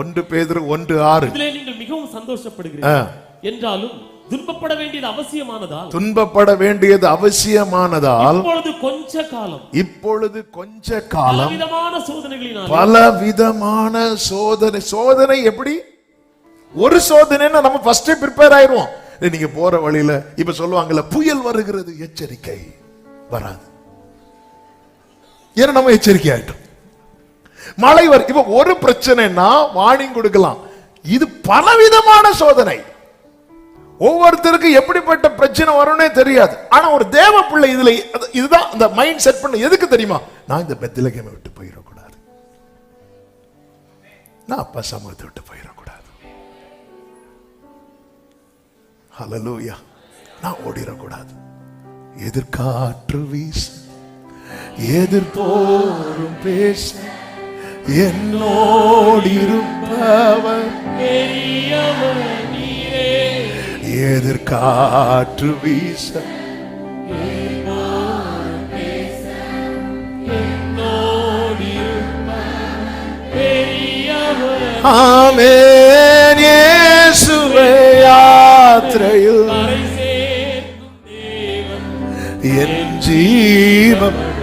ஒன்று பேதுரு ஒன்று ஆறு. இதிலே நீங்கள் மிகவும் சந்தோஷப்படுகிறீர்கள். என்றாலும் துன்பப்பட வேண்டியது அவசியமானதால் துன்பப்பட வேண்டியது அவசியமானதால் இப்பொழுது கொஞ்ச காலம் இப்பொழுது கொஞ்ச காலம் விதமான சோதனைகளினால் பல விதமான சோதனை. சோதனை எப்படி? ஒரு சோதனைன்னா நம்ம ஃபர்ஸ்டே ப்ரிப்பேர் ஆயிருவோம் இல்ல, நீங்க போற வழியில இப்ப சொல்லுவாங்கல்ல புயல் வருகிறது எச்சரிக்கை. வராது. ஏன்னா நம்ம எச்சரிக்கை ஆயிட்டோம். மழை வரும் இப்ப ஒரு பிரச்சனைனா வார்னிங் கொடுக்கலாம். இது பலவிதமான சோதனை. ஒவ்வொருத்தருக்கும் எப்படிப்பட்ட பிரச்சனை வரும்னே தெரியாது. ஆனா ஒரு தேவ பிள்ளை இதுல அது- இதுதான் இந்த மைண்ட் செட் பண்ண எதுக்கு தெரியுமா? நான் இந்த பெத்திலகேமை விட்டு போயிடக்கூடாது. நான் அப்பா சமூகத்தை விட்டு போயிடக்கூடாது. ஹலலூயா நான் ஓடிடக்கூடாது. எதிர்காற்று வீச எதிர்போரும் பேச என்னோடிருப்பவர். எதிர்காற்று வீச. என்னோடு இயேசுவே யாத்திரையில். என் ஜீவம்